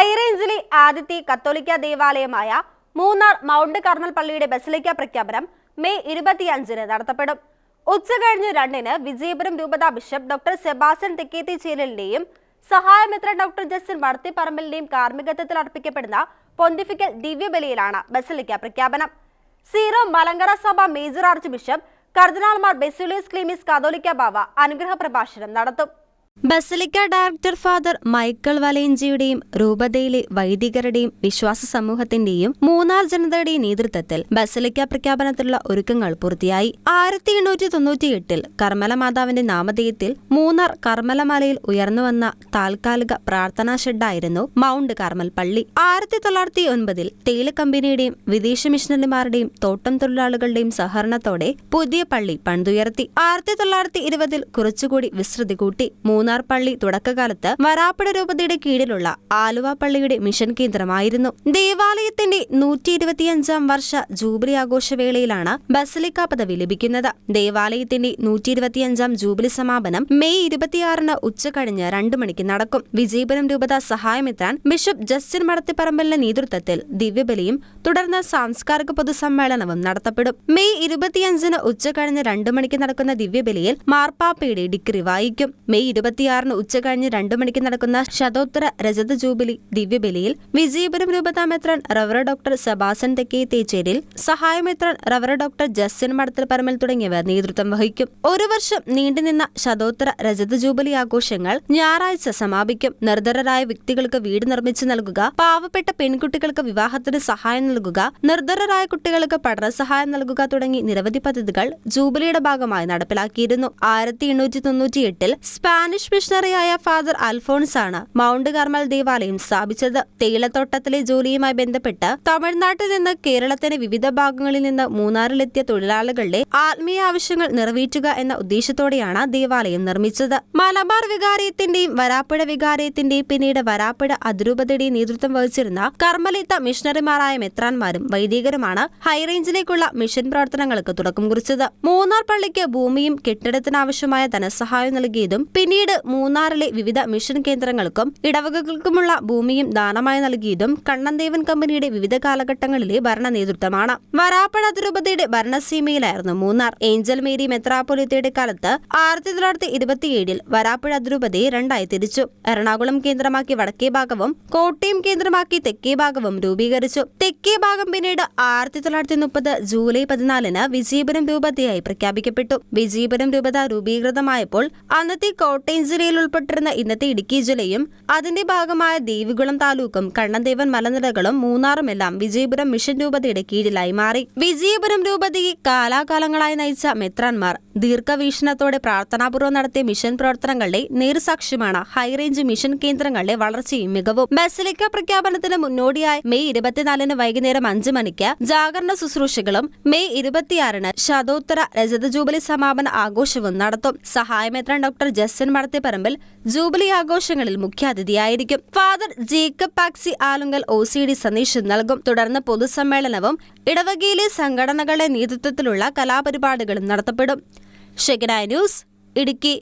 ഹൈറേഞ്ചിലെ ആദ്യത്തെ കത്തോലിക്ക ദേവാലയമായ മൂന്നാർ മൗണ്ട് കർണൽ പള്ളിയുടെ ബസിലിക്ക പ്രഖ്യാപനം മെയ് ഇരുപത്തിയഞ്ചിന് നടത്തപ്പെടും. ഉച്ചകഴിഞ്ഞ് രണ്ടിന് വിജയപുരം രൂപതാ ബിഷപ്പ് ഡോക്ടർ സെബാസ്റ്റ്യൻ തെക്കേത്തി ചേലലിന്റെയും സഹായമിത്ര ഡോക്ടർ ജസ്റ്റിൻ വളർത്തിപ്പറമ്പലിന്റെയും കാർമ്മികത്വത്തിൽ അർപ്പിക്കപ്പെടുന്ന പൊന്തിഫിക്കൽ ദിവ്യബലിയിലാണ് ബസിലിക്ക പ്രഖ്യാപനം. സീറോ മലങ്കര സഭ മേജർ ആർച്ച് ബിഷപ്പ് കർദിനാൾമാർ ബെസുലിയസ് ക്ലീമിസ് കാതോലിക്ക ബാവ അനുഗ്രഹ പ്രഭാഷണം നടത്തും. ബസലിക്ക ഡയറക്ടർ ഫാദർ മൈക്കിൾ വലയഞ്ചിയുടെയും രൂപതയിലെ വൈദികരുടെയും വിശ്വാസ സമൂഹത്തിന്റെയും മൂന്നാർ ജനതയുടെയും നേതൃത്വത്തിൽ ബസലിക്ക പ്രഖ്യാപനത്തിലുള്ള ഒരുക്കങ്ങൾ പൂർത്തിയായി. ആയിരത്തി എണ്ണൂറ്റി തൊണ്ണൂറ്റിയെട്ടിൽ കർമ്മല മാതാവിന്റെ നാമധേയത്തിൽ മൂന്നാർ കർമ്മലമലയിൽ ഉയർന്നുവന്ന താൽക്കാലിക പ്രാർത്ഥനാ ഷെഡായിരുന്നു മൗണ്ട് കാർമൽ പള്ളി. ആയിരത്തി തൊള്ളായിരത്തി ഒൻപതിൽ തേയില കമ്പനിയുടെയും വിദേശ മിഷണറിമാരുടെയും തോട്ടം തൊഴിലാളികളുടെയും സഹകരണത്തോടെ പുതിയ പള്ളി പണിതുയർത്തി. ആയിരത്തി തൊള്ളായിരത്തി ഇരുപതിൽ കുറച്ചുകൂടി വിസ്തൃതി കൂട്ടി മൂന്നാർ പള്ളി തുടക്കകാലത്ത് വരാപ്പട രൂപതയുടെ കീഴിലുള്ള ആലുവ പള്ളിയുടെ മിഷൻ കേന്ദ്രമായിരുന്നു. ദേവാലയത്തിന്റെ നൂറ്റി ഇരുപത്തിയഞ്ചാം വർഷ ജൂബിലി ആഘോഷവേളയിലാണ് ബസലിക്ക പദവി ലഭിക്കുന്നത്. ദേവാലയത്തിന്റെ നൂറ്റി ഇരുപത്തിയഞ്ചാം ജൂബിലി സമാപനം മെയ് ഇരുപത്തിയാറിന് ഉച്ചകഴിഞ്ഞ് രണ്ടു മണിക്ക് നടക്കും. വിജയപുരം രൂപത സഹായമെത്താൻ ബിഷപ്പ് ജസ്റ്റിൻ മടത്തിപ്പറമ്പലിന്റെ നേതൃത്വത്തിൽ ദിവ്യബലിയും തുടർന്ന് സാംസ്കാരിക പൊതുസമ്മേളനവും നടത്തപ്പെടും. മെയ് ഇരുപത്തിയഞ്ചിന് ഉച്ചകഴിഞ്ഞ് രണ്ടു മണിക്ക് നടക്കുന്ന ദിവ്യബലിയിൽ മാർപ്പാപ്പയുടെ ഡിഗ്രി വായിക്കും. മെയ് ഇരുപത്തിയാറിന് ഉച്ചകഴിഞ്ഞ് രണ്ടു മണിക്ക് നടക്കുന്ന ശതോത്തര രജത ജൂബിലി ദിവ്യബലിയിൽ വിജയപുരം രൂപതാമെത്രൻ റവറ ഡോക്ടർ സെബാസൻ തെക്കേ തേച്ചേരിൽ സഹായമെത്രൻ റവറ ഡോക്ടർ ജസ്റ്റിൻ മടത്തിൽ പരമൽ തുടങ്ങിയവർ നേതൃത്വം വഹിക്കും. ഒരു വർഷം നീണ്ടുനിന്ന ശതോത്തര രജത ജൂബിലി ആഘോഷങ്ങൾ ഞായറാഴ്ച സമാപിക്കും. നിർധരരായ വ്യക്തികൾക്ക് വീട് നിർമ്മിച്ചു നൽകുക പാവപ്പെട്ട പെൺകുട്ടികൾക്ക് വിവാഹത്തിന് സഹായം നൽകുക നിർധരരായ കുട്ടികൾക്ക് പഠന സഹായം നൽകുക തുടങ്ങി നിരവധി പദ്ധതികൾ ജൂബിലിയുടെ ഭാഗമായി നടപ്പിലാക്കിയിരുന്നു. ആയിരത്തി എണ്ണൂറ്റി തൊണ്ണൂറ്റി എട്ടിൽ മിഷണറിയായ ഫാദർ അൽഫോൺസ് ആണ് മൗണ്ട് കർമൽ ദേവാലയം സ്ഥാപിച്ചത്. തേയിലത്തോട്ടത്തിലെ ജോലിയുമായി ബന്ധപ്പെട്ട് തമിഴ്നാട്ടിൽ നിന്ന് കേരളത്തിന്റെ വിവിധ ഭാഗങ്ങളിൽ നിന്ന് മൂന്നാറിലെത്തിയ തൊഴിലാളികളുടെ ആത്മീയ ആവശ്യങ്ങൾ നിറവേറ്റുക എന്ന ഉദ്ദേശത്തോടെയാണ് ദേവാലയം നിർമ്മിച്ചത്. മലബാർ വികാരയത്തിന്റെയും വരാപ്പുഴ വികാരയത്തിന്റെയും പിന്നീട് വരാപ്പുഴ അതിരൂപതയുടെയും നേതൃത്വം വഹിച്ചിരുന്ന കർമ്മലിത്ത മിഷണറിമാരായ മെത്രാൻമാരും വൈദികരുമാണ് ഹൈറേഞ്ചിലേക്കുള്ള മിഷൻ പ്രവർത്തനങ്ങൾക്ക് തുടക്കം കുറിച്ചത്. മൂന്നാർ പള്ളിക്ക് ഭൂമിയും കെട്ടിടത്തിനാവശ്യമായ ധനസഹായം നൽകിയതും പിന്നീട് മൂന്നാറിലെ വിവിധ മിഷൻ കേന്ദ്രങ്ങൾക്കും ഇടവകകൾക്കുമുള്ള ഭൂമിയും ദാനമായി നൽകിയതും കണ്ണന്തേവൻ കമ്പനിയുടെ വിവിധ കാലഘട്ടങ്ങളിലെ ഭരണ നേതൃത്വമാണ്. വരാപ്പഴ തിരുപതിയുടെ ഭരണസീമയിലായിരുന്നു മൂന്നാർ. ഏഞ്ചൽ മേരി മെത്രാപ്പൊലിത്തയുടെ കാലത്ത് ആയിരത്തി തൊള്ളായിരത്തി ഇരുപത്തിയേഴിൽ വരാപ്പുഴ തിരുപതി രണ്ടായി തിരിച്ചു. എറണാകുളം കേന്ദ്രമാക്കി വടക്കേ ഭാഗവും കോട്ടയം കേന്ദ്രമാക്കി തെക്കേ ഭാഗവും രൂപീകരിച്ചു. തെക്കേ ഭാഗം പിന്നീട് ആയിരത്തി തൊള്ളായിരത്തി മുപ്പത് ജൂലൈ പതിനാലിന് വിജയപുരം രൂപതയായി പ്രഖ്യാപിക്കപ്പെട്ടു. വിജയപുരം രൂപത രൂപീകൃതമായപ്പോൾ അന്നത്തെ കോട്ടയം ജില്ലയിൽ ഉൾപ്പെട്ടിരുന്ന ഇന്നത്തെ ഇടുക്കി ജില്ലയും അതിന്റെ ഭാഗമായ ദേവികുളം താലൂക്കും കണ്ണന്തേവൻ മലനിരകളും മൂന്നാറുമെല്ലാം വിജയപുരം മിഷൻ രൂപതയുടെ കീഴിലായി മാറി. വിജയപുരം രൂപതയെ കാലാകാലങ്ങളായി നയിച്ച മെത്രാൻമാർ ദീർഘവീക്ഷണത്തോടെ പ്രാർത്ഥനാപൂർവം നടത്തിയ മിഷൻ പ്രവർത്തനങ്ങളുടെ നേർസാക്ഷ്യമാണ് ഹൈറേഞ്ച് മിഷൻ കേന്ദ്രങ്ങളുടെ വളർച്ചയും മികവും. ബസലിക്ക പ്രഖ്യാപനത്തിന് മുന്നോടിയായി മെയ് ഇരുപത്തിനാലിന് വൈകുന്നേരം അഞ്ച് മണിക്ക് ജാഗരണ ശുശ്രൂഷകളും മെയ് ഇരുപത്തിയാറിന് ശതോത്തര രജത ജൂബിലി സമാപന ആഘോഷവും നടത്തും. സഹായമെത്രാൻ ഡോക്ടർ ജസ്റ്റിൻ മടത്തിപ്പറമ്പിൽ ജൂബിലി ആഘോഷങ്ങളിൽ മുഖ്യാതിഥിയായിരിക്കും. Father Jacob Paxy Alunkal O C D സന്ദേശം നൽകും. തുടർന്ന് പൊതുസമ്മേളനവും ഇടവകയിലെ സംഘടനകളുടെ നേതൃത്വത്തിലുള്ള കലാപരിപാടികളും നടത്തപ്പെടും. ന്യൂസ് ഇടുക്കി.